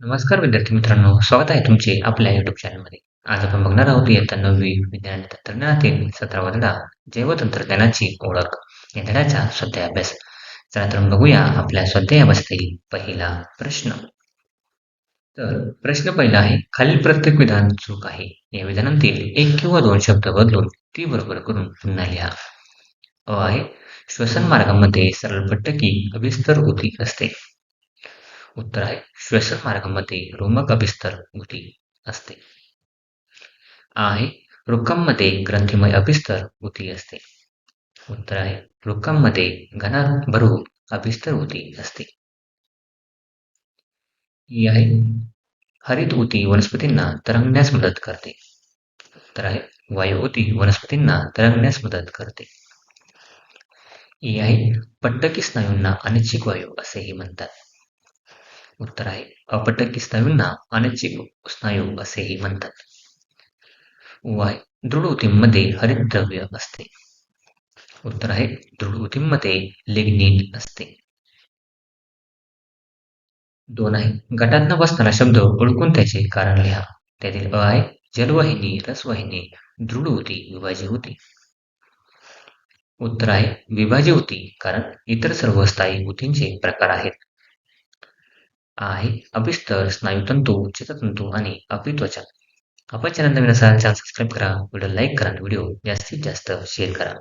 नमस्कार विद्यार्थी मित्रांनो स्वागत आहे तुमचे आपल्या युट्यूब चॅनलमध्ये आज आपण बघणार आहोत इयत्ता नववी विज्ञान तंत्रज्ञानातील सतरावा धडा जैवतंत्रज्ञानाची ओळख. या धड्याचा स्वाध्याय अभ्यास चला तर बघूया आपल्या स्वाध्याय अभ्यासातील पहिला प्रश्न. तर प्रश्न पहिला आहे खालील प्रत्येक विधान चूक आहे. या विधानांतील एक किंवा दोन शब्द बदलून ती बरोबर करून पुन्हा लिहा. अ आहे श्वसन मार्गामध्ये सरळपट्टकी अभिस्तर उती असते. उत्तर आहे श्वसन मार्गामध्ये रोमक अभिस्तर गुटी असते. आहे वृक्कांमध्ये ग्रंथीमय अभिस्तर उती असते. उत्तर आहे वृक्कांमध्ये घनाभरू अभिस्तर उती असते. आहे हरित उती वनस्पतींना तरंगण्यास मदत करते. उत्तर आहे वायू उती वनस्पतींना तरंगण्यास मदत करते. ई आहे पट्टकी स्नायूंना अनिच्छिक वायू असेही म्हणतात. उत्तर आहे. अपटक स्नायूंना अनिच्छिक स्नायू असेही म्हणतात. वाय. दृढ ऊतींमध्ये हरितद्रव्य असते. उत्तर आहे. दृढ ऊतींमध्ये लिग्निन असते. दोन आहे. गटात न बसणारा शब्द ओळखून त्याचे कारण लिहा. त्यातील अ आहे. जलवाहिनी रसवाहिनी दृढ होती विभाजी होती उत्तर आहे. विभाजी होती कारण इतर सर्व स्थायी ऊतींचे प्रकार आहेत. आहे. अभिस्तर स्नायुतंतू चिततंतू आणि अपित्वचा आपण चॅनल नवीन असाल चॅनल सबस्क्राईब करा. व्हिडिओ लाईक करा आणि व्हिडिओ जास्तीत जास्त शेअर करा.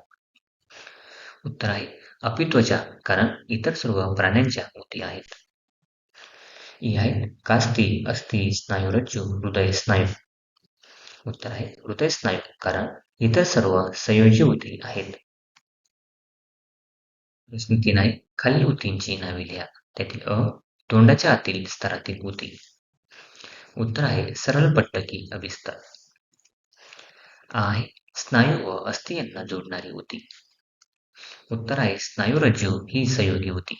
उत्तर आहे. अपित्वचा कारण इतर सर्व प्राण्यांच्या ऊती आहेत. ई आहे. कास्ती अस्थि स्नायुरज्जू हृदय स्नायू. उत्तर आहे. हृदय स्नायू कारण इतर सर्व संयोजी ऊती आहेत. प्रश्न तीन आहे. खालील ऊतींची नावे लिहा. त्यातील अ तोंडाच्या आतील स्तरातील ऊती. उत्तर आहे सरळ पट्टकी अभिस्तर. आहे स्नायू व अस्थि यांना जोडणारी होती उत्तर आहे स्नायुरज्जू ही संयोगी होती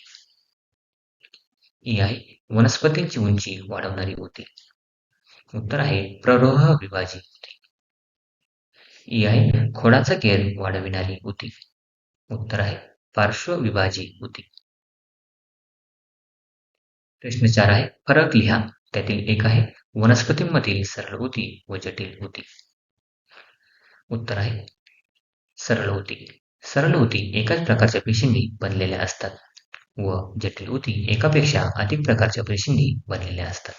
ई आहे वनस्पतींची उंची वाढवणारी होती उत्तर आहे प्ररोह विभाजी होती ई आहे खोडाचा केर वाढविणारी होती उत्तर आहे पार्श्व विभाजी होती प्रश्न चार आहे फरक लिहा. त्यातील एक आहे वनस्पतींमधील सरळ होती व जटिल होती. उत्तर आहे सरळ होती सरळ होती एकाच प्रकारच्या पेशींनी बनलेल्या असतात व जटिल होती एकापेक्षा अधिक प्रकारच्या पेशींनी बनलेल्या असतात.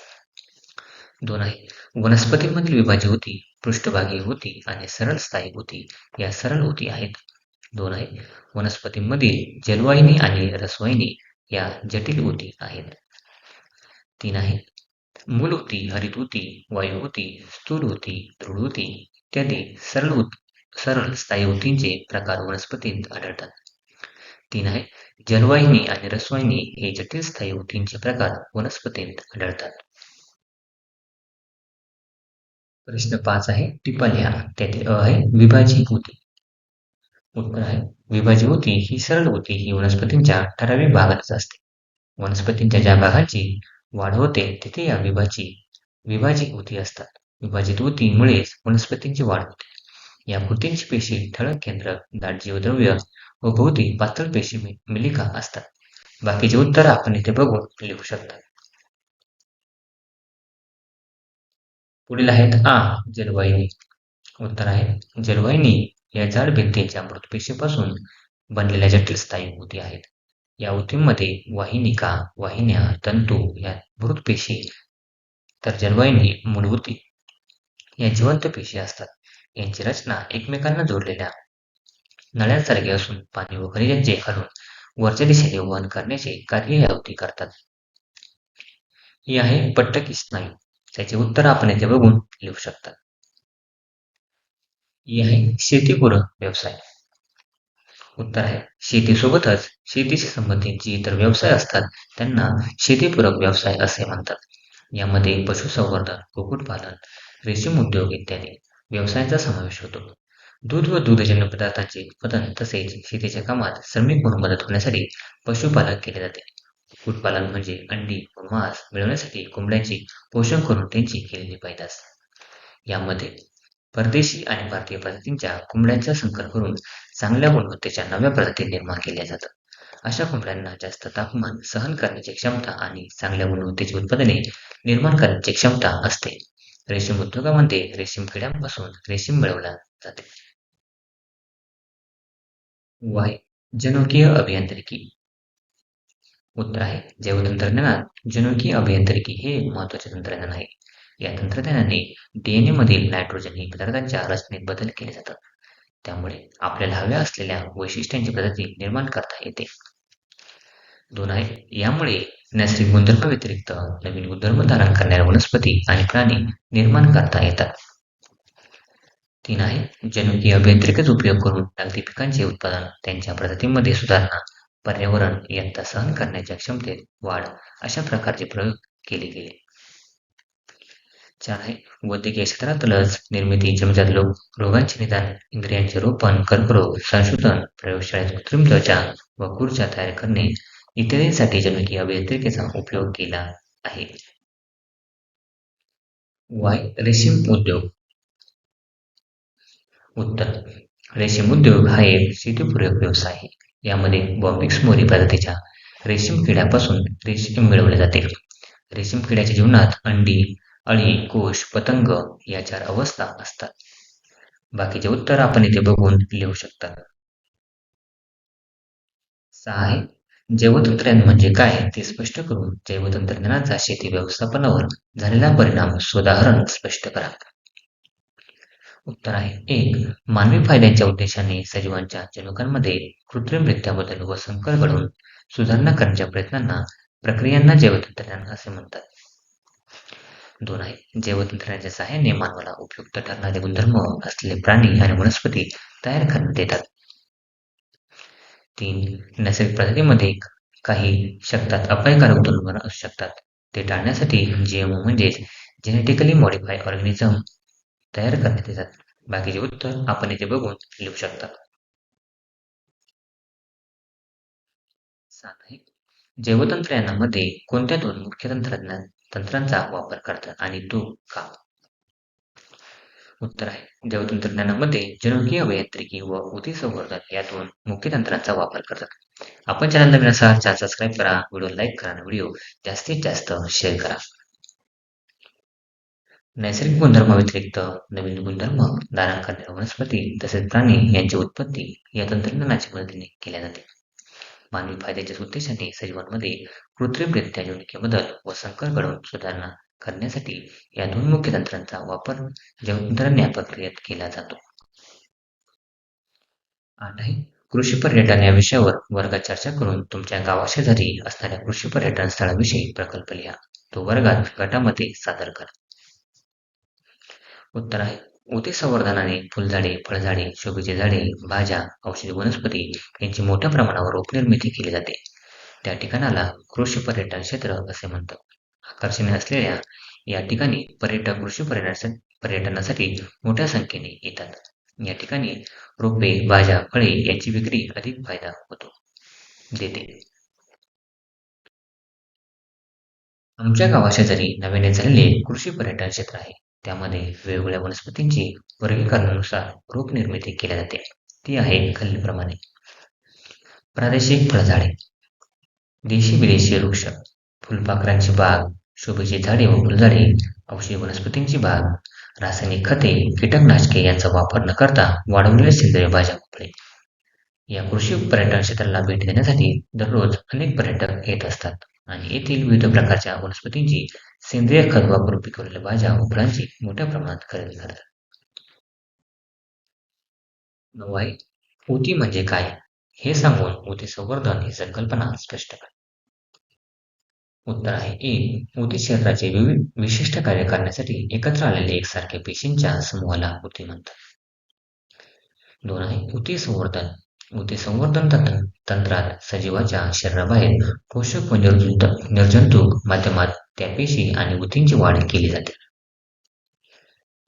दोन आहे वनस्पतींमधील विभाजी होती पृष्ठभागी होती आणि सरळ स्थायी होती. या सरळ होती आहेत. दोन आहे वनस्पतींमधील जलवाहिनी आणि रसवाहिनी या जटिल होती आहेत. तीन आहे मूल होती हरित होती वायू होती स्थूल होती दृढ होती इत्यादी सरळ सरळ स्थायी होतींचे प्रकार वनस्पतीत आढळतात. तीन आहे जलवाहिनी आणि रसवाहिनी हे जटिल स्थायी होतींचे प्रकार वनस्पतीत आढळतात. प्रश्न पाच आहे टिपा लिहा त्यातील अ आहे विभाजी होती उत्तर आहे विभाजी होती ही सरळ होती ही वनस्पतींच्या ठराविक भागातच असते. वनस्पतींच्या ज्या भागाची वाढ होते तिथे या विभाजी विभाजित ऊती असतात. विभाजित ऊतीमुळेच वनस्पतींची वाढ होते. या कृतींची पेशी ठळक केंद्र दाट जीवद्रव्य व भोवती पातळ पेशी मिलिका असतात. बाकीचे उत्तर आपण इथे बघून लिहू शकता. पुढील आहेत आ जलवाहिनी. उत्तर आहे जलवाहिनी या जाड भिंतीच्या मृतपेशीपासून बनलेल्या जटिल स्थायी ऊती आहेत. या ऊतींमध्ये वाहिनिका वाहिन्या तंतू या मृत पेशी तर जलवाहिनी मूलभूती या जिवंत पेशी असतात. यांची रचना एकमेकांना जोडलेल्या नळ्यांसारखे असून पाणी व खनिजांचे हलवून वरच्या दिशेने वहन करण्याचे कार्य या ऊती करतात. ही आहे पट्टकी स्नायू. त्याचे उत्तर आपण येथे बघून लिहू शकतात ही आहे शेतीपूरक व्यवसाय. उत्तर आहे. शेतीसोबतच शेतीशी संबंधित जे इतर व्यवसाय असतात त्यांना शेतीपूरक व्यवसाय असे म्हणतात. यामध्ये पशुसंवर्धन कुक्कुटपालन रेशीम उद्योग इत्यादी व्यवसायांचा समावेश होतो. दूध व दुग्धजन्य पदार्थांचे उत्पादन तसेच शेतीच्या कामात श्रमिक म्हणून मदत होण्यासाठी पशुपालन केले जाते. कुक्कुटपालन म्हणजे अंडी व मांस मिळवण्यासाठी कोंबड्यांची पोषण करून त्यांची केलेली पैदास यामध्ये परदेशी आणि भारतीय प्रजातींच्या कोंबड्यांचा संकर करून चांगल्या गुणवत्तेच्या नव्या प्रजाती निर्माण केल्या जातात. अशा कोंबड्यांना जास्त तापमान सहन करण्याची क्षमता आणि चांगल्या गुणवत्तेची उत्पादने निर्माण करण्याची क्षमता असते. रेशीम उद्योगामध्ये रेशीम किड्यांपासून रेशीम मिळवला जाते. वाय. जनुकीय अभियांत्रिकी. उत्तर आहे. जैवतंत्रज्ञानात जनुकीय अभियांत्रिकी हे महत्त्वाचे तंत्रज्ञान आहे. या तंत्रज्ञानाने डीएनए मधील नायट्रोजन ही पदार्थांच्या रचनेत बदल केले जातात. त्यामुळे आपल्याला हव्या असलेल्या वैशिष्ट्यांची पद्धती निर्माण करता येते. दोन आहे यामुळे नैसर्गिक गुणधर्म व्यतिरिक्त नवीन गुणधर्म धारण करणाऱ्या वनस्पती आणि प्राणी निर्माण करता येतात. तीन आहे जनुकीय अभियांत्रिकेचा उपयोग करून नगदी पिकांचे उत्पादन त्यांच्या प्रजातींमध्ये सुधारणा पर्यावरण यंत्र सहन करण्याच्या क्षमतेत वाढ अशा प्रकारचे प्रयोग केले गेले. चार आहे वैद्यकीय क्षेत्रात लस निर्मिती जन्मजात रोगांचे निदान इंद्रियांचे रोपण कर्करोग संशोधन प्रयोगशाळेत कृत्रिम त्वचा व खुर्च्या तयार करणे इत्यादींसाठी जनुकीय अभियांत्रिकेचा उपयोग केला आहे. वाय. रेशीम उद्योग. उत्तर. रेशीम उद्योग हा एक शेतीपूरक व्यवसाय आहे. यामध्ये बॉम्बिक्स मोरी प्रजातीच्या रेशीम किड्यापासून रेशीम मिळवले जाते. रेशीम किड्याच्या जीवनात अंडी अळी कोश पतंग या चार अवस्था असतात. बाकीचे उत्तर आपण इथे बघून लिहू शकतात. सहा आहे. जैवतंत्रज्ञान म्हणजे काय ते स्पष्ट करून जैवतंत्रज्ञानाचा शेती व्यवस्थापनावर झालेला परिणाम सोदाहरण स्पष्ट करा. उत्तर आहे. एक मानवी फायद्यांच्या उद्देशाने सजीवांच्या जनुकांमध्ये कृत्रिमरित्या बदल व संकर घडवून सुधारणा करण्याच्या प्रयत्नांना प्रक्रियांना जैवतंत्रज्ञान असे म्हणतात. दोन आहे. जैवतंत्रज्ञानाच्या सहाय्याने मानवाला उपयुक्त ठरणारे गुणधर्म असलेले प्राणी आणि वनस्पती तयार करण्यात येतात. तीन नैसर्गिक प्रजातीमध्ये काही शकतात अपायकारक गुणधर्म असू शकतात. ते टाळण्यासाठी जीएमओ म्हणजेच जेनेटिकली मॉडिफाय ऑर्गॅनिझम तयार करण्यात येतात. बाकीचे उत्तर आपण इथे बघून लिहू शकता. सात जैवतंत्रज्ञानामध्ये कोणत्या दोन मुख्य तंत्रज्ञान तंत्रांचा वापर करतात आणि तो का? उत्तर आहे. जैवतंत्रज्ञानामध्ये जनुकीय अभियांत्रिकी व ऊती संवर्धन या दोन मुख्य तंत्रांचा वापर करतात. आपण चॅनल नवीन असाल चॅनल सबस्क्राईब करा व्हिडिओ लाईक करा आणि व्हिडिओ जास्तीत जास्त शेअर करा. नैसर्गिक गुणधर्माव्यतिरिक्त नवीन गुणधर्म धारण करणाऱ्या वनस्पती तसेच प्राणी यांची उत्पत्ती या तंत्रज्ञानाच्या मदतीने केल्या जाते. मानवी फायद्याच्या उद्देशाने सजीवांमध्ये कृत्रिमरित्या जनुकीय बदल व संकर घडवून सुधारणा करण्यासाठी या दोन मुख्य तंत्रांचा वापर जैवतंत्रज्ञान प्रक्रियेत केला जातो. आठ आहे कृषी पर्यटन या विषयावर वर्गात चर्चा करून तुमच्या गावाशेजारी असणाऱ्या कृषी पर्यटन स्थळाविषयी प्रकल्प लिहा. तो वर्गात गटामध्ये सादर करा. उत्तर आहे ऊती संवर्धनाने फुलझाडे फळझाडे शोभेची झाडे भाज्या औषधी वनस्पती यांची मोठ्या प्रमाणावर रोपनिर्मिती केली जाते. त्या ठिकाणाला कृषी पर्यटन क्षेत्र असे म्हणतात. आकर्षणीय असलेल्या या ठिकाणी पर्यटक कृषी पर्यटनासाठी मोठ्या संख्येने येतात. या ठिकाणी रोपे भाज्या फळे यांची विक्री अधिक फायदा होतो. देते. आमच्या गावाशेजारी नव्याने झालेले कृषी पर्यटन क्षेत्र आहे. त्यामध्ये वेगवेगळ्या वनस्पतींची वर्गीकरणानुसार रोप निर्मिती केली जाते. ती आहे खालीलप्रमाणे प्रादेशिक फळझाडे. देशी विदेशी वृक्ष फुलपाखरांची बाग शोभेची झाडे व फुलझाडे औषधी वनस्पतींची बाग रासायनिक खते कीटकनाशके यांचा वापर न करता वाढवलेले सेंद्रिय भाज्या फळे या कृषी पर्यटन क्षेत्राला भेट देण्यासाठी दररोज अनेक पर्यटक येत असतात. आणि येथील विविध प्रकारच्या वनस्पतींची सेंद्रिय खत वापरून पिकवलेल्या भाज्या व फळांची मोठ्या प्रमाणात खरेदी करतात. नऊ आहे ऊती म्हणजे काय? हे सांगून ऊती संवर्धन ही संकल्पना स्पष्ट करा उत्तर आहे एक ऊती क्षेत्राचे विविध विशिष्ट कार्य करण्यासाठी एकत्र आलेले एकसारख्या पेशींच्या समूहाला ऊती म्हणतात. दोन आहे ऊती संवर्धन. ऊती संवर्धन तंत्रात सजीवाच्या शरीराबाहेर पोषक व निर्जंतुक माध्यमात त्या पेशी आणि ऊतींची वाढ केली जाते.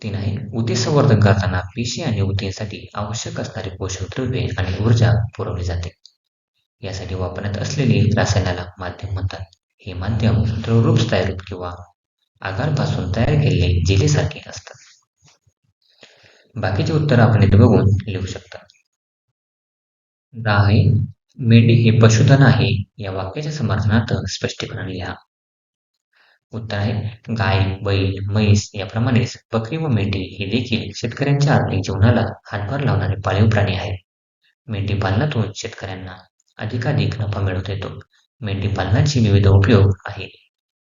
तीन आहे ऊती संवर्धन करताना पेशी आणि ऊतींसाठी आवश्यक असणारी पोषक द्रव्ये आणि ऊर्जा पुरवली जाते. यासाठी वापरण्यात असलेली रसायनाला माध्यम म्हणतात. हे माध्यम द्रवरूप स्थायरूप किंवा आगारपासून तयार केलेले जिलेसारखे असतात. बाकीचे उत्तर आपण इथे बघून लिहू शकता. आहे मेंढी हे पशुधन आहे या वाक्याच्या समर्थनार्थ स्पष्टीकरण लिहा. उत्तर आहे गाय बैल म्हैस याप्रमाणेच बकरी व मेंढी हे देखील शेतकऱ्यांच्या आर्थिक जीवनाला हातभार लावणारे पाळीव प्राणी आहेत. मेंढी पालनातून शेतकऱ्यांना अधिकाधिक नफा मिळवता येतो मेंढी पालनाचे विविध उपयोग आहेत.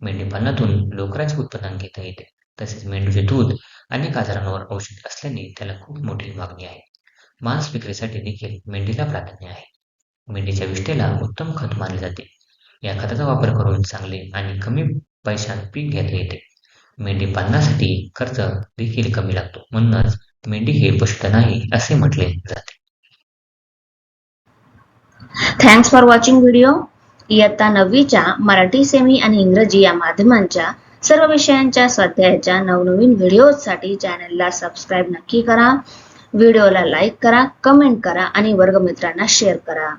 मेंढी पालनातून लोकराचे उत्पादन घेता येते. तसेच मेंढीचे दूध अनेक आजारांवर औषध असल्याने त्याला खूप मोठी मागणी आहे. मांस विक्रीसाठी देखील मेंढीला प्राधान्य आहे. मेंढीच्या विष्ठेला उत्तम खत मानले जाते. या खताचा वापर करून चांगले आणि कमी पैशात पीक घेता येते. मेंढी पालनासाठी खर्च देखील कमी लागतो. म्हणूनच मेंढी हे पशुधन नाही असे म्हटले जाते. थँक्स फॉर वॉचिंग व्हिडिओ इयत्ता नववीच्या मराठी सेमी आणि इंग्रजी या माध्यमांच्या सर्व विषयांच्या स्वाध्यायाच्या नवनवीन व्हिडिओसाठी चॅनलला सबस्क्राईब नक्की करा. व्हिडिओला लाईक करा कमेंट करा आणि वर्गमित्रांना शेअर करा.